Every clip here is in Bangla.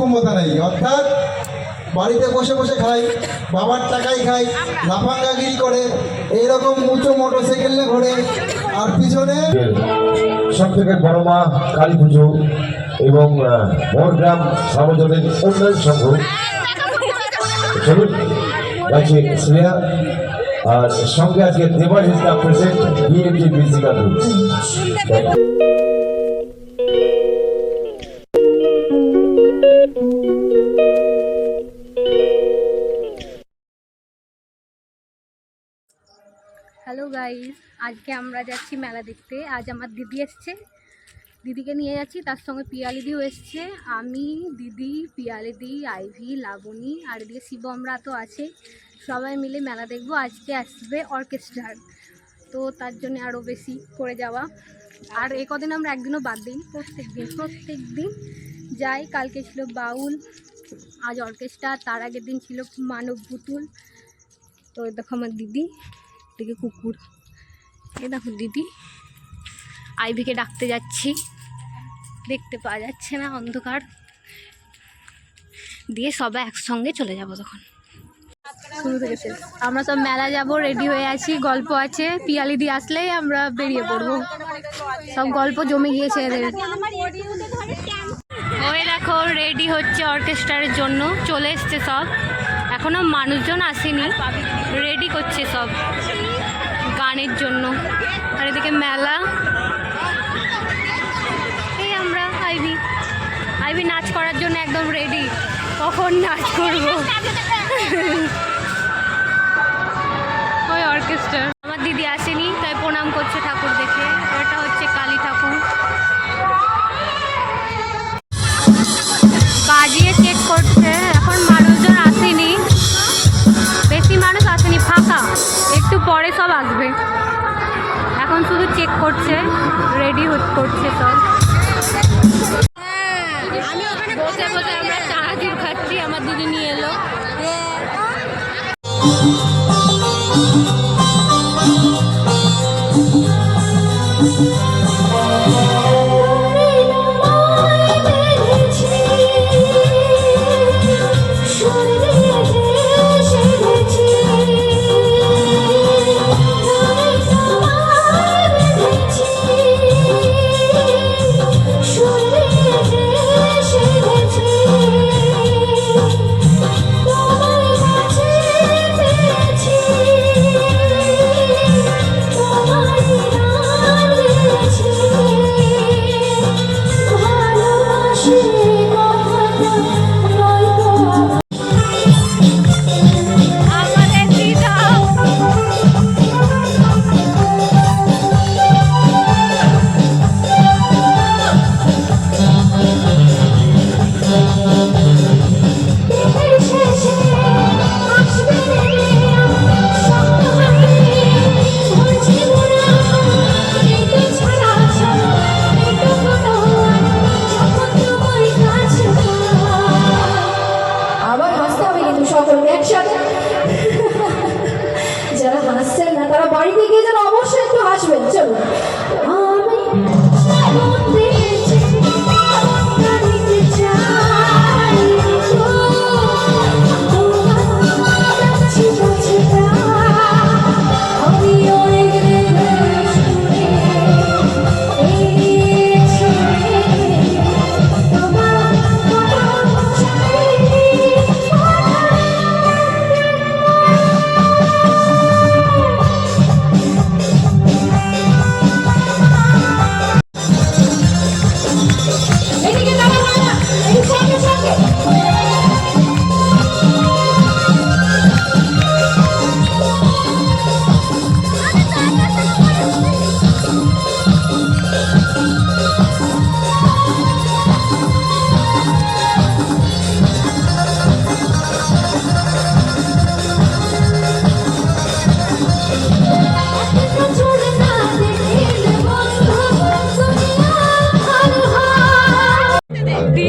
ক্ষমতা নেই। অর্থাৎ বাড়িতে বসে বসে খাই, বাবার টাকায় খাই, লাফাঙ্গাগিরি করে, এইরকম উঁচু মোটর সাইকেল নিয়ে ঘোরে, আর পিছনে সব থেকে বড় মা কালী পুজো এবং মোরগ্রাম সার্বজনীন উন্নয়ন সংঘ। চলুন শ্রেয়া। আর সঙ্গে আজকে Debashish da present BNP musical hello guys আজকে আমরা যাচ্ছি মেলা দেখতে। আজ আমার দিদি এসছে। দিদিকে নিয়ে যাচ্ছি। তার সঙ্গে পিয়ালিদিও এসছে। আমি, দিদি, পিয়ালিদি, আইভি, লাবণী, আর এদিকে শিবমরা তো আছে। সবাই মিলে মেলা দেখব। আজকে আসবে অর্কেস্ট্রার। তো তার জন্য আরও বেশি করে যাওয়া। আর এ কদিন আমরা একদিনও বাদ দিই। প্রত্যেক দিন প্রত্যেক দিন যাই। কালকে ছিল বাউল, আজ অর্কেস্ট্রা। তার আগের দিন ছিল মানব পুতুল। তো দেখো আমার দিদি। দিকে কুকুর। এ দেখো দিদি, আইভিকে ডাকতে যাচ্ছি। দেখতে পাওয়া যাচ্ছে না অন্ধকার। দিয়ে সবাই একসঙ্গে চলে যাব তখন। থেকে আমরা সব মেলা যাব রেডি হয়ে আছি, গল্প আছে। পিয়ালি দিয়ে আসলেই আমরা বেরিয়ে পড়ব। সব গল্প জমে গিয়েছে এদের। ওই দেখো রেডি হচ্ছে অর্কেস্ট্রার জন্য। চলে এসছে সব। এখনও মানুষজন আসেনি। রেডি করছে সব। গানের জন্য। আর এদিকে মেলা। এই আমরা আইবি আইবি নাচ করার জন্য একদম রেডি কখন নাচ করব? ওই অর্কেস্ট্রা আমার দিদি আসেনি, তাই প্রণাম করছে ঠাকুর দেখে। ওটা হচ্ছে কালী করছে সব। বসে বসে আমরা চানাচুর খাচ্ছি আমার দিদি নিয়ে এলো।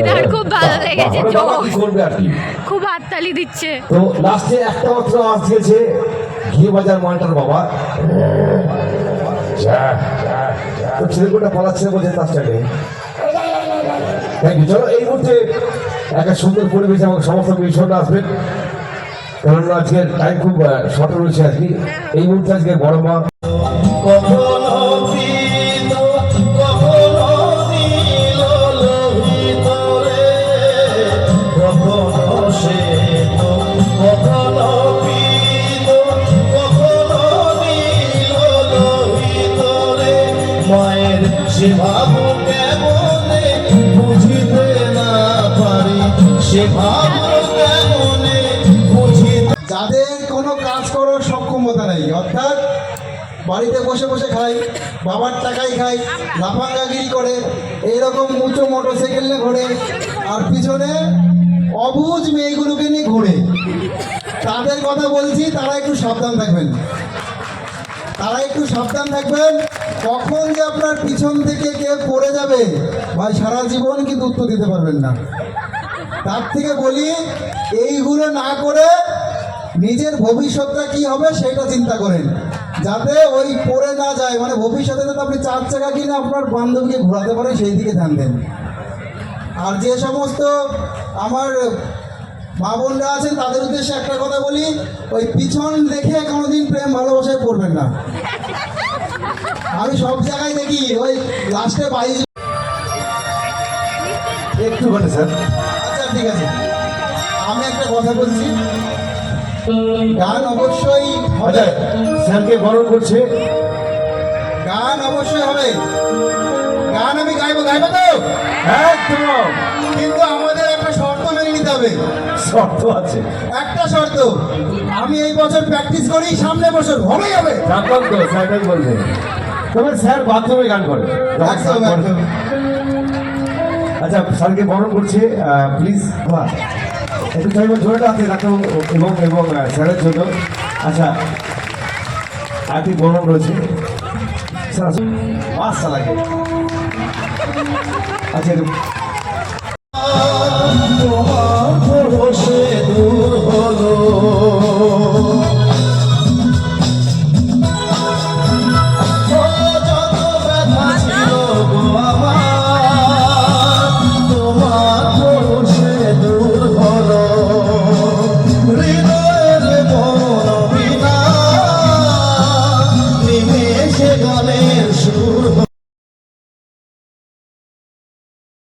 দিদার খুব ভালো লেগেছে খুব হাততালি দিচ্ছে। তো লাস্টে একটা মাত্র দিয়েছে ঘি বাজার মালটার বাবা। তো ছেলেগুলোটা পালাচ্ছে বলছে তার থ্যাংক ইউ চলো এই মুহূর্তে একটা সুন্দর পরিবেশ এবং সমস্ত মিশনরা আসবেন কারণ আজকের টাইম খুব শর্ট রয়েছে আজকে এই মুহূর্তে আজকে বড় মা যাদের কোনো কাজ করার সক্ষমতা নেই, অর্থাৎ বাড়িতে বসে বসে খাই, বাবার টাকাই খাই, লাফাঙ্গাগিরি করে, এইরকম উঁচু মোটর সাইকেল নিয়ে ঘোরে, আর পিছনে অবুজ মেয়েগুলোকে নিয়ে ঘোরে। তাদের কথা বলছি, তারা একটু সাবধান থাকবেন। তারা একটু সাবধান থাকবেন, কখন যে আপনার পিছন থেকে কেউ পড়ে যাবে, ভাই, সারা জীবন কিন্তু উত্তর দিতে পারবেন না। তার থেকে বলি এইগুলো না করে নিজের ভবিষ্যৎটা কি হবে সেটা চিন্তা করেন। যাতে ওই পড়ে না যায় মানে ভবিষ্যতে যাতে আপনি চার চাকা কিনে আপনার বান্ধবীকে ঘোরাতে পারেন, সেই দিকে ধ্যান দেন। আর যে সমস্ত আমার মা বোনরা আছেন, তাদের উদ্দেশ্যে একটা কথা বলি, ওই পিছন দেখে কোনোদিন প্রেম ভালোবাসায় পড়বেন না। আমি সব জায়গায় দেখি, ওই লাস্টে বাইশ একটু ঘটে স্যার। ঠিক আছে। আমি একটা কথা বলছি। গান অবশ্যই হবে। স্যারকে বরণ করছে। গান অবশ্যই হবে। গান আমি গাইবো গাইবো তো? একদম। কিন্তু আমাদের একটা শর্ত মেনে নিতে হবে। শর্ত আছে। একটা শর্ত আমি এই বছর প্র্যাকটিস করি সামনে বছর হবেই হবে। জানতাম তো স্যারটাই বলছে তবে স্যার বাথরুমে গান করে। একদম একদম। আচ্ছা স্যারকে বরণ করছে প্লিজ একটু চাইব জোরটা আছে রাখো এবং এবং স্যারের জন্য। আচ্ছা আপনি বরণ রয়েছে স্যার, আসুন। আগে আচ্ছা